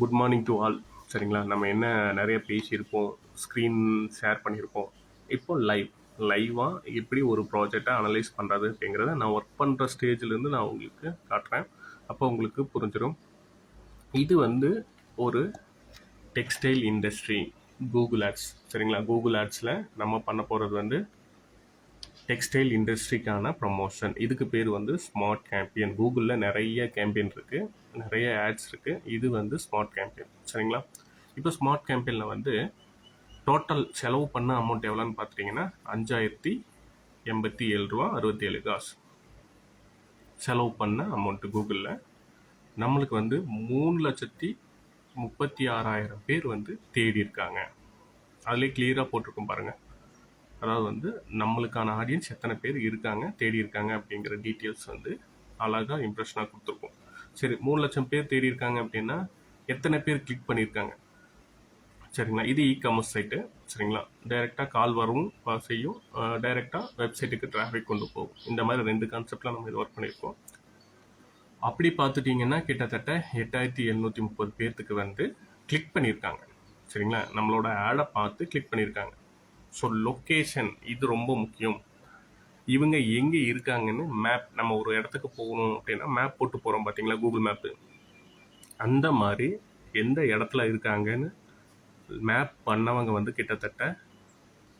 Good morning to all சரிங்களா? நம்ம என்ன நிறைய பேசியிருப்போம் ஸ்க்ரீன் ஷேர் பண்ணியிருப்போம். இப்போ லைவ் லைவாக எப்படி ஒரு ப்ராஜெக்டை அனலைஸ் பண்ணுறது அப்படிங்கிறத நான் ஒர்க் பண்ணுற ஸ்டேஜ்லேருந்து நான் உங்களுக்கு காட்டுறேன். அப்போ உங்களுக்கு புரிஞ்சிடும் இது வந்து ஒரு டெக்ஸ்டைல் இண்டஸ்ட்ரி கூகுள் ஆட்ஸ் சரிங்களா? கூகுள் ஆட்ஸில் நம்ம பண்ண போகிறது வந்து டெக்ஸ்டைல் இண்டஸ்ட்ரிக்கான ப்ரமோஷன் இதுக்கு பேர் வந்து ஸ்மார்ட் கேம்பியன் கூகுளில் நிறைய கேம்பியன் இருக்குது நிறைய ஆட்ஸ் இருக்குது இது வந்து ஸ்மார்ட் கேம்பியன் சரிங்களா? இப்போ ஸ்மார்ட் கேம்பியனில் வந்து டோட்டல் செலவு பண்ண அமௌண்ட் எவ்வளோன்னு பார்த்துட்டிங்கன்னா அஞ்சாயிரத்தி எண்பத்தி ஏழு ரூபா அறுபத்தி ஏழு காசு. செலவு பண்ண அமௌண்ட்டு கூகுளில் நம்மளுக்கு வந்து மூணு லட்சத்தி முப்பத்தி ஆறாயிரம் பேர் வந்து தேடி இருக்காங்க. அதிலே கிளியராக போட்டிருக்கோம் பாருங்கள் அதாவது வந்து நம்மளுக்கான ஆடியன்ஸ் எத்தனை பேர் இருக்காங்க தேடி இருக்காங்க அப்படிங்கிற டீட்டெயில்ஸ் வந்து அழகாக இம்ப்ரெஷனாக கொடுத்துருக்கோம். சரி மூணு லட்சம் பேர் தேடி இருக்காங்க அப்படின்னா எத்தனை பேர் கிளிக் பண்ணியிருக்காங்க? சரிங்களா? இது இ காமர்ஸ் சைட்டு சரிங்களா டைரெக்டாக கால் வரும் செய்யும். டைரெக்டாக வெப்சைட்டுக்கு டிராஃபிக் கொண்டு போகும். இந்த மாதிரி ரெண்டு கான்செப்டில் நம்ம இது ஒர்க் பண்ணியிருக்கோம். அப்படி பார்த்துட்டிங்கன்னா கிட்டத்தட்ட எட்டாயிரத்தி எழுநூற்றி முப்பது பேர்த்துக்கு வந்து கிளிக் பண்ணியிருக்காங்க. சரிங்களா? நம்மளோட ஆடை பார்த்து கிளிக் பண்ணியிருக்காங்க. ஸோ லொக்கேஷன் இது ரொம்ப முக்கியம். இவங்க எங்கே இருக்காங்கன்னு மேப் நம்ம ஒரு இடத்துக்கு போகணும் அப்படின்னா மேப் போட்டு போகிறோம் பார்த்தீங்களா கூகுள் மேப்பு அந்த மாதிரி எந்த இடத்துல இருக்காங்கன்னு மேப் பண்ணவங்க வந்து கிட்டத்தட்ட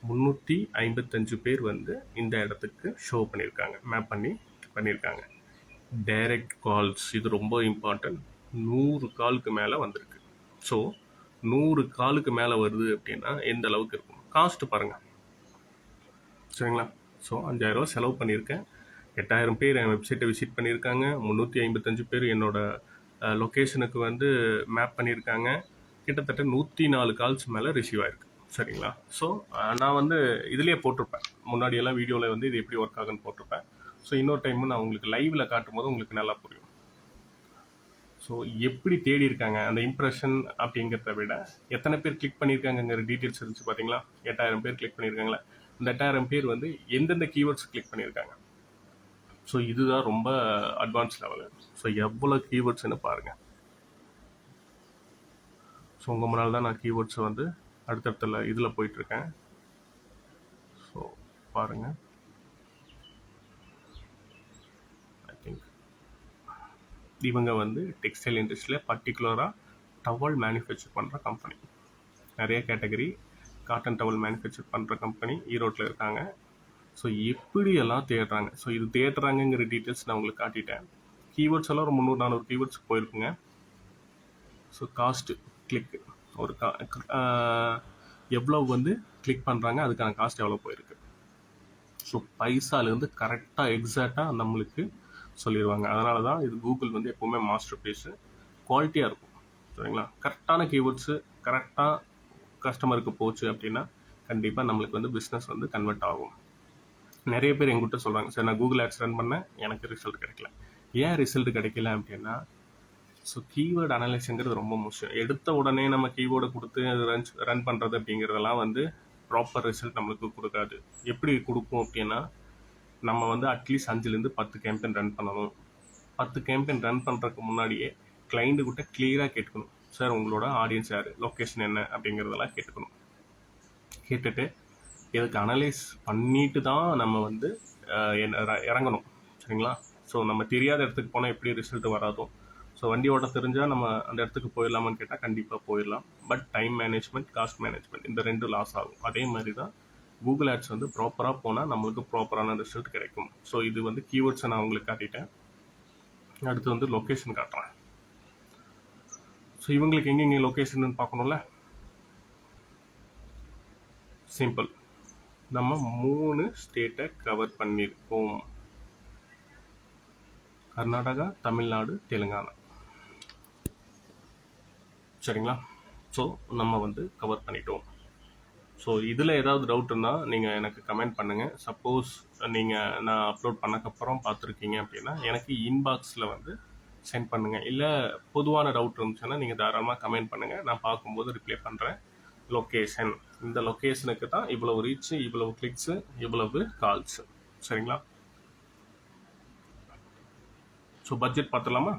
முந்நூற்றி ஐம்பத்தஞ்சு பேர் வந்து இந்த இடத்துக்கு ஷோ பண்ணியிருக்காங்க. மேப் பண்ணி பண்ணியிருக்காங்க. டைரக்ட் கால்ஸ் இது ரொம்ப இம்பார்ட்டன்ட் நூறு காலுக்கு மேலே வந்திருக்கு. ஸோ நூறு காலுக்கு மேலே வருது அப்படின்னா எந்த அளவுக்கு காஸ்ட்டு காஸ்ட் பாருங்கள் சரிங்களா? ஸோ அஞ்சாயிரரூவா செலவு பண்ணியிருக்கேன். எட்டாயிரம் பேர் என் வெப்சைட்டை விசிட் பண்ணியிருக்காங்க. முந்நூற்றி ஐம்பத்தஞ்சு பேர் என்னோடய லொக்கேஷனுக்கு வந்து மேப் பண்ணியிருக்காங்க. கிட்டத்தட்ட நூற்றி நாலு கால்ஸ் மேலே ரிசீவ் ஆயிருக்கு. சரிங்களா? ஸோ நான் வந்து இதுலேயே போட்டிருப்பேன். முன்னாடியெல்லாம் வீடியோவில் வந்து இது எப்படி ஒர்க் ஆகுன்னு போட்டிருப்பேன். ஸோ இன்னொரு டைம் நான் உங்களுக்கு லைவில் காட்டும் போது உங்களுக்கு நல்லா புரியும். ஸோ எப்படி தேடி இருக்காங்க அந்த இம்ப்ரெஷன் அப்படிங்கிறத விட எத்தனை பேர் கிளிக் பண்ணியிருக்காங்கங்கிற டீட்டெயில்ஸ் இருந்துச்சு பார்த்தீங்களா? எட்டாயிரம் பேர் கிளிக் பண்ணியிருக்காங்களா? இந்த எட்டாயிரம் பேர் வந்து எந்தெந்த கீவேர்ட்ஸ் கிளிக் பண்ணியிருக்காங்க? ஸோ இதுதான் ரொம்ப அட்வான்ஸ் லெவலு ஸோ எவ்வளோ கீவேர்ட்ஸ்னு பாருங்கள் ஸோ உங்கள் முன்னால் தான் நான் கீவேர்ட்ஸை வந்து அடுத்தடுத்த இதில் போயிட்டுருக்கேன் ஸோ பாருங்கள் இவங்க வந்து டெக்ஸ்டைல் இண்டஸ்ட்ரியில் பர்டிகுலராக டவல் மேனுஃபேக்சர் பண்ணுற கம்பெனி நிறைய கேட்டகரி காட்டன் டவல் மேனுஃபேக்சர் பண்ணுற கம்பெனி ஈரோட்டில் இருக்காங்க. ஸோ எப்படியெல்லாம் தேடுறாங்க? ஸோ இது தேடுறாங்கங்கிற டீட்டெயில்ஸ் நான் உங்களுக்கு காட்டிட்டேன். கீவேர்ட்ஸ் எல்லாம் ஒரு முந்நூறு நானூறு கீவேர்ட்ஸ் போயிருக்குங்க. ஸோ காஸ்ட்டு கிளிக் ஒரு கா எவ்வளோ வந்து கிளிக் பண்ணுறாங்க அதுக்கான காஸ்ட் எவ்வளோ போயிருக்கு. ஸோ பைசாலேருந்து கரெக்டாக எக்ஸாக்டாக நம்மளுக்கு சொல்லிடுவாங்க அதனால தான் இது கூகுள் வந்து எப்போவுமே மாஸ்டர் பீஸு குவாலிட்டியாக இருக்கும். சரிங்களா? கரெக்டான கீவேர்ட்ஸு கரெக்டாக கஸ்டமருக்கு போச்சு அப்படின்னா கண்டிப்பாக நம்மளுக்கு வந்து பிஸ்னஸ் வந்து கன்வெர்ட் ஆகும். நிறைய பேர் எங்கிட்ட சொல்கிறாங்க சார் நான் கூகுள் ஆட்ஸ் ரன் பண்ணேன் எனக்கு ரிசல்ட் கிடைக்கல. ஏன் ரிசல்ட் கிடைக்கல அப்படின்னா ஸோ கீவேர்டு அனலைஸுங்கிறது ரொம்ப முக்கியம். எடுத்த உடனே நம்ம கீவேர்டை கொடுத்து ரன் ரன் பண்ணுறது அப்படிங்கிறதெல்லாம் வந்து ப்ராப்பர் ரிசல்ட் நம்மளுக்கு கொடுக்காது. எப்படி கொடுக்கும் அப்படின்னா நம்ம வந்து அட்லீஸ்ட் அஞ்சுலேருந்து பத்து கேம்பெயின் ரன் பண்ணணும். பத்து கேம்பெயின் ரன் பண்ணுறதுக்கு முன்னாடியே கிளைண்ட்டு கிட்ட கிளியராக கேட்கணும் சார் உங்களோட ஆடியன்ஸ் யார்? லொக்கேஷன் என்ன? அப்படிங்கிறதெல்லாம் கேட்டுக்கணும். கேட்டுட்டு இதுக்கு அனலைஸ் பண்ணிட்டு தான் நம்ம வந்து இறங்கணும். சரிங்களா? ஸோ நம்ம தெரியாத இடத்துக்கு போனால் எப்படி ரிசல்ட் வராதோ. ஸோ வண்டி ஓட்ட தெரிஞ்சால் நம்ம அந்த இடத்துக்கு போயிடலாமான்னு கேட்டால் கண்டிப்பாக போயிடலாம். But time management cost management இந்த ரெண்டு லாஸ் ஆகும். அதே மாதிரி தான் கூகுள் ஆட்ஸ் வந்து ப்ராப்பராக போனால் நம்மளுக்கு ப்ராப்பரான ரிசல்ட் கிடைக்கும். ஸோ இது வந்து கீவேர்ட்ஸை நான் உங்களுக்கு காட்டிட்டேன். அடுத்து வந்து லொக்கேஷன் காட்டுறேன். ஸோ இவங்களுக்கு எங்கெங்கே லொக்கேஷன் பார்க்கணும்ல? சிம்பிள் நம்ம மூணு ஸ்டேட்டை கவர் பண்ணியிருக்கோம் கர்நாடகா தமிழ்நாடு தெலுங்கானா. சரிங்களா? ஸோ நம்ம வந்து கவர் பண்ணிட்டோம். ஸோ இதில் ஏதாவது டவுட்டுன்னா நீங்கள் எனக்கு கமெண்ட் பண்ணுங்கள் சப்போஸ் நீங்கள் நான் அப்லோட் பண்ணக்கப்புறம் பார்த்துருக்கீங்க அப்படின்னா எனக்கு இன்பாக்ஸில் வந்து சென்ட் பண்ணுங்கள் இல்லை பொதுவான டவுட் இருந்துச்சுன்னா நீங்கள் தாராளமாக கமெண்ட் பண்ணுங்கள் நான் பார்க்கும்போது ரிப்ளை பண்ணுறேன் லொக்கேஷன் இந்த லொக்கேஷனுக்கு தான் இவ்வளவு ரீச்சு இவ்வளவு கிளிக்ஸு இவ்வளவு கால்ஸு சரிங்களா? ஸோ பட்ஜெட் பார்த்துலாமா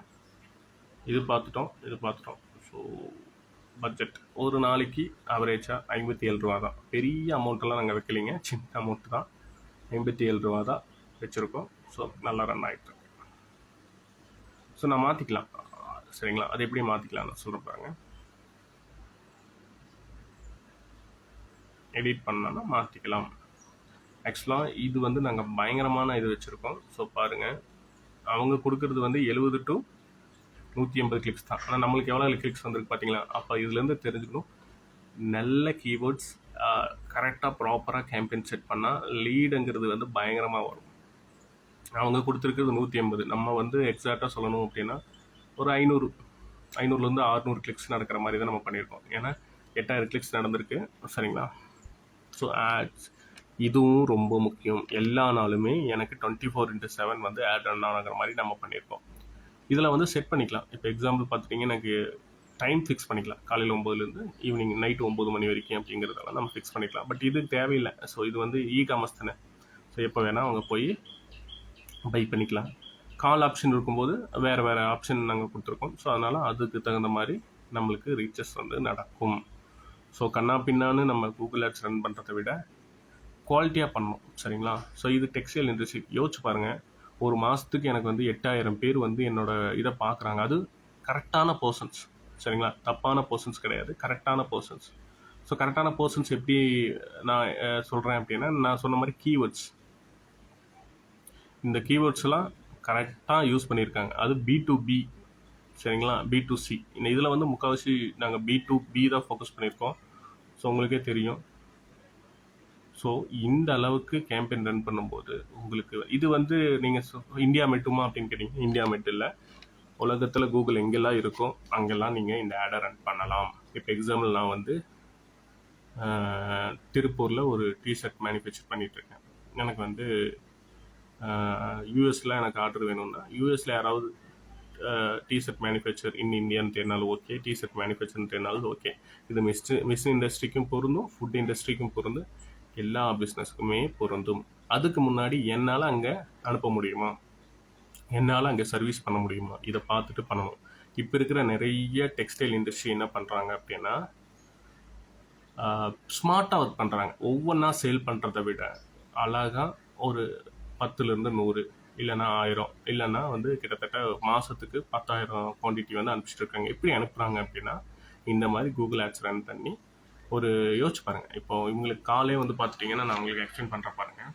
இது பார்த்துட்டோம் இது பார்த்துட்டோம். ஸோ பட்ஜெட் ஒரு நாளைக்கு ஆவரேஜாக ஐம்பத்தி ஏழு ரூபா தான். பெரிய அமௌண்ட்டெல்லாம் நாங்கள் வைக்கலைங்க. சின்ன அமௌண்ட் தான். ஐம்பத்தி ஏழு ரூபா தான் வச்சுருக்கோம். ஸோ நல்லா ரன் ஆகிட்டு ஸோ நான் மாற்றிக்கலாம் சரிங்களா? அது எப்படி மாற்றிக்கலாம் நான் சொல்கிறேன் பாருங்க எடிட் பண்ணோன்னா மாற்றிக்கலாம் ஆக்சுவலாக இது வந்து நாங்கள் பயங்கரமான இது வச்சுருக்கோம். ஸோ பாருங்கள் அவங்க கொடுக்கறது வந்து எழுபது டு நூற்றி எண்பது கிளிக்ஸ் தான். ஆனால் நம்மளுக்கு எவ்வளோ கிளிக்ஸ் வந்திருக்கு பார்த்தீங்களா அப்போ இதுலேருந்து தெரிஞ்சுக்கணும். நல்ல கீவேர்ட்ஸ் கரெக்டாக ப்ராப்பராக கேம்பெயின் செட் பண்ணால் லீடுங்கிறது வந்து பயங்கரமாக வரும். அவங்க கொடுத்துருக்கிறது நூற்றி ஐம்பது நம்ம வந்து எக்ஸாக்டாக சொல்லணும் அப்படின்னா ஒரு ஐநூறு ஐநூறுலேருந்து ஆறுநூறு கிளிக்ஸ் நடக்கிற மாதிரி தான் நம்ம பண்ணியிருக்கோம். ஏன்னா எட்டாயிரம் கிளிக்ஸ் நடந்திருக்கு. சரிங்களா? ஸோ ஆட்ஸ் இதுவும் ரொம்ப முக்கியம். எல்லா நாளுமே எனக்கு டுவெண்ட்டி ஃபோர் இன்ட்டு செவன் வந்து ஆட் ரன் ஆகிற மாதிரி நம்ம பண்ணியிருக்கோம். இதில் வந்து செட் பண்ணிக்கலாம். இப்போ எக்ஸாம்பிள் பார்த்துட்டிங்கன்னா எனக்கு டைம் ஃபிக்ஸ் பண்ணிக்கலாம். காலையில் ஒம்பதுலேருந்து ஈவினிங் நைட்டு ஒம்பது மணி வரைக்கும் அப்படிங்கிறதெல்லாம் நம்ம ஃபிக்ஸ் பண்ணிக்கலாம். பட் இது தேவையில்லை. ஸோ இது வந்து இ காமர்ஸ் தானே. ஸோ எப்போ வேணால் அவங்க போய் பை பண்ணிக்கலாம். கால் ஆப்ஷன் இருக்கும்போது வேறு வேறு ஆப்ஷன் நாங்கள் கொடுத்துருக்கோம். ஸோ அதனால் அதுக்கு தகுந்த மாதிரி நம்மளுக்கு ரீச்சஸ் வந்து நடக்கும். ஸோ கண்ணா பின்னான்னு நம்ம கூகுள் ஆட்ஸ் ரன் பண்ணுறதை விட குவாலிட்டியாக பண்ணணும். சரிங்களா? ஸோ இது டெக்ஸ்டைல் இண்டஸ்ட்ரி யோசிச்சு பாருங்கள் ஒரு மாதத்துக்கு எனக்கு வந்து எட்டாயிரம் பேர் வந்து என்னோட இதை பார்க்குறாங்க. அது கரெக்டான பர்சன்ஸ் சரிங்களா? தப்பான பர்சன்ஸ் கிடையாது. கரெக்டான பர்சன்ஸ் ஸோ கரெக்டான பர்சன்ஸ் எப்படி நான் சொல்கிறேன் அப்படின்னா நான் சொன்ன மாதிரி கீவேர்ட்ஸ் இந்த கீவேர்ட்ஸ்லாம் கரெக்டாக யூஸ் பண்ணியிருக்காங்க. அது பி டு பி சரிங்களா? பி டு சி இந்த இதில் வந்து முக்கால்வாசி நாங்கள் பி டு பி தான் ஃபோக்கஸ் பண்ணியிருக்கோம். ஸோ உங்களுக்கே தெரியும். ஸோ இந்த அளவுக்கு கேம்பெயின் ரன் பண்ணும்போது உங்களுக்கு இது வந்து நீங்கள் இந்தியா மட்டுமா அப்படின்னு கேட்டீங்க இந்தியா மட்டும் இல்லை. உலகத்தில் கூகுள் எங்கெல்லாம் இருக்கோ அங்கெல்லாம் நீங்கள் இந்த ஆடை ரன் பண்ணலாம். இப்போ எக்ஸாம்பிள் நான் வந்து திருப்பூரில் ஒரு டிஷர்ட் மேனுஃபேக்சர் பண்ணிகிட்ருக்கேன் எனக்கு வந்து யூஎஸில் எனக்கு ஆர்டர் வேணும்னா யூஎஸில் யாராவது டிஷர்ட் மேனுஃபேக்சர் இன் இந்தியான்னு தேடினாலும் ஓகே டிஷர்ட் மேனுஃபேக்சர்னு தேடினாலும் ஓகே இது மிஸ் மிஸ் இண்டஸ்ட்ரிக்கும் பொருந்தும் ஃபுட் இண்டஸ்ட்ரிக்கும் பொருந்தும். எல்லா பிஸ்னஸ்க்குமே பொருந்தும். அதுக்கு முன்னாடி என்னால் அங்கே அனுப்ப முடியுமா? என்னால் அங்கே சர்வீஸ் பண்ண முடியுமா? இதை பார்த்துட்டு பண்ணணும். இப்போ இருக்கிற நிறைய டெக்ஸ்டைல் இண்டஸ்ட்ரி என்ன பண்ணுறாங்க அப்படின்னா ஸ்மார்ட்டாக ஒர்க் பண்ணுறாங்க ஒவ்வொன்றா சேல் பண்ணுறதை விட அழகாக ஒரு பத்துலேருந்து நூறு இல்லைன்னா ஆயிரம் இல்லைன்னா வந்து கிட்டத்தட்ட மாதத்துக்கு பத்தாயிரம் குவான்டிட்டி வந்து அனுப்பிச்சிட்டு இருக்காங்க. எப்படி அனுப்புகிறாங்க அப்படின்னா இந்த மாதிரி கூகுள் ஆட்ஸ் ரன் பண்ணி ஒரு யோசிச்சு பாருங்கள் இப்போ இவங்களுக்கு காலே வந்து பார்த்துட்டிங்கன்னா நான் உங்களுக்கு எக்ஸ்பிளைன் பண்ணுறேன் பாருங்கள்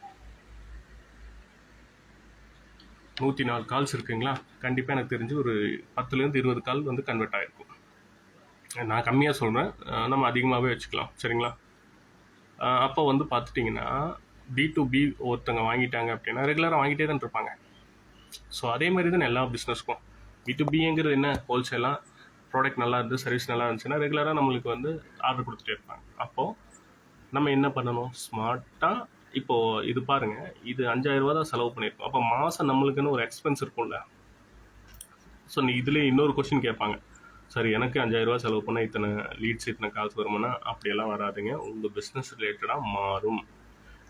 நூற்றி நாலு கால்ஸ் இருக்குங்களா? கண்டிப்பாக எனக்கு தெரிஞ்சு ஒரு பத்துலேருந்து இருபது கால் வந்து கன்வெர்ட் ஆகிருக்கும் நான் கம்மியாக சொல்கிறேன் நம்ம அதிகமாகவே வச்சுக்கலாம். சரிங்களா? அப்போ வந்து பார்த்துட்டிங்கன்னா பி டு பி ஒருத்தங்க வாங்கிட்டாங்க அப்படின்னா ரெகுலராக வாங்கிட்டே தான் இருப்பாங்க. ஸோ அதே மாதிரி தான் எல்லா பிஸ்னஸ்க்கும் பி டு பிங்கிறது என்ன? ஹோல்சேலாக ப்ராடக்ட் நல்லா இருந்து சர்வீஸ் நல்லா இருந்துச்சுன்னா ரெகுலராக நம்மளுக்கு வந்து ஆர்டர் கொடுத்துட்டே இருப்பாங்க. அப்போது நம்ம என்ன பண்ணணும்? ஸ்மார்ட்டாக இப்போது இது பாருங்கள் இது அஞ்சாயிரம் ரூபா தான் செலவு பண்ணியிருக்கோம். அப்போ மாதம் நம்மளுக்குன்னு ஒரு எக்ஸ்பென்ஸ் இருக்கும்ல. ஸோ நீ இதுலேயே இன்னொரு கொஸ்டின் கேட்பாங்க. சரி எனக்கு அஞ்சாயிரரூபா செலவு பண்ணால் இத்தனை லீட்ஸ் இத்தனை காசு வருமானா? அப்படியெல்லாம் வராதுங்க. உங்கள் பிஸ்னஸ் ரிலேட்டடாக மாறும்.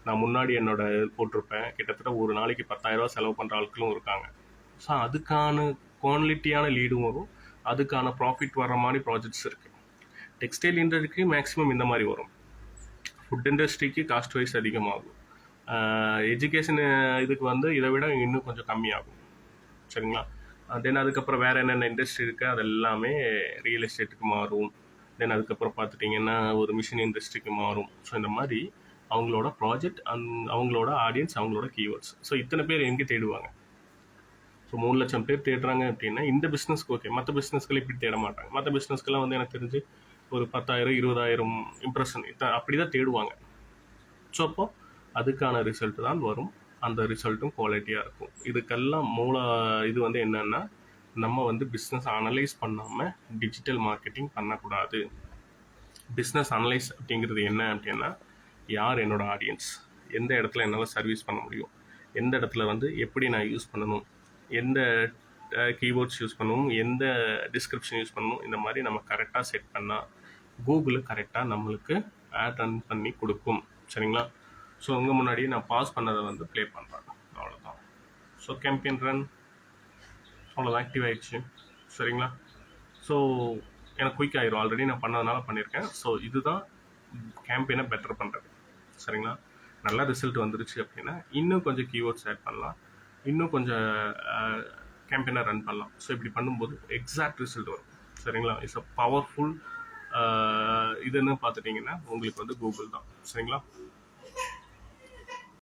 நான் முன்னாடி என்னோட போட்டிருப்பேன். கிட்டத்தட்ட ஒரு நாளைக்கு பத்தாயிரரூபா செலவு பண்ணுற ஆட்களும் இருக்காங்க. ஸோ அதுக்கான குவாலிட்டியான லீடும் வரும். அதுக்கான ப்ராஃபிட் வர மாதிரி ப்ராஜெக்ட்ஸ் இருக்குது டெக்ஸ்டைல் இண்டஸ்ட்ரிக்கு மேக்ஸிமம் இந்த மாதிரி வரும். ஃபுட் இண்டஸ்ட்ரிக்கு காஸ்ட் வைஸ் அதிகமாகும். எஜுகேஷன் இதுக்கு வந்து இதை விட இன்னும் கொஞ்சம் கம்மியாகும். சரிங்களா? தென் அதுக்கப்புறம் வேறு என்னென்ன இண்டஸ்ட்ரி இருக்குது அது எல்லாமே ரியல் எஸ்டேட்டுக்கு மாறும். தென் அதுக்கப்புறம் பார்த்துட்டிங்கன்னா ஒரு மிஷின் இண்டஸ்ட்ரிக்கு மாறும். ஸோ இந்த மாதிரி அவங்களோட ப்ராஜெக்ட் அந் அவங்களோட ஆடியன்ஸ் அவங்களோட கீவேர்ட்ஸ் ஸோ இத்தனை பேர் எங்கே தேடுவாங்க? ஸோ மூணு லட்சம் பேர் தேடுறாங்க அப்படின்னா இந்த பிஸ்னஸ்க்கு ஓகே மற்ற பிஸ்னஸ்களை இப்படி தேட மாட்டாங்க. மற்ற பிஸ்னஸ்க்கெல்லாம் வந்து எனக்கு தெரிஞ்சு ஒரு பத்தாயிரம் இருபதாயிரம் இம்ப்ரெஷன் இத்த அப்படி தான் தேடுவாங்க. ஸோ அப்போ அதுக்கான ரிசல்ட் தான் வரும். அந்த ரிசல்ட்டும் குவாலிட்டியாக இருக்கும். இதுக்கெல்லாம் மூல இது வந்து என்னென்னா நம்ம வந்து பிஸ்னஸ் அனலைஸ் பண்ணாமல் டிஜிட்டல் மார்க்கெட்டிங் பண்ணக்கூடாது. பிஸ்னஸ் அனலைஸ் அப்படிங்கிறது என்ன அப்படின்னா யார் என்னோடய ஆடியன்ஸ் எந்த இடத்துல என்னால் சர்வீஸ் பண்ண முடியும்? எந்த இடத்துல வந்து எப்படி நான் யூஸ் பண்ணணும்? எந்த கீபோர்ட்ஸ் யூஸ் பண்ணணும் எந்த டிஸ்கிரிப்ஷன் யூஸ் பண்ணணும் இந்த மாதிரி நம்ம கரெக்டாக செட் பண்ணால் கூகுள் கரெக்டாக நம்மளுக்கு ஆட் ரன் பண்ணி கொடுக்கும். சரிங்களா? ஸோ உங்கள் முன்னாடி நான் பாஸ் பண்ணதை வந்து ப்ளே பண்ணுறேன் அவ்வளோதான் ஸோ கேம்பெயின் ரன் அவ்வளோதான் ஆக்டிவ் ஆயிடுச்சு. சரிங்களா? ஸோ எனக்கு குயிக் ஆயிரும். ஆல்ரெடி நான் பண்ணதுனால பண்ணியிருக்கேன் ஸோ இதுதான் கேம்பெயினை பெட்டர் பண்ணுறது சரிங்களா? நல்ல ரிசல்ட் வந்துருச்சு அப்படின்னா இன்னும் கொஞ்சம் கீவேர்ட்ஸ் ஆட் பண்ணலாம். இன்னும் கொஞ்சம் கேம்பெயினை ரன் பண்ணலாம். ஸோ இப்படி பண்ணும்போது எக்ஸாக்ட் ரிசல்ட் வரும். சரிங்களா? இட்ஸ் அ பவர்ஃபுல் இதுன்னு பார்த்துட்டிங்கன்னா உங்களுக்கு வந்து கூகுள் தான். சரிங்களா?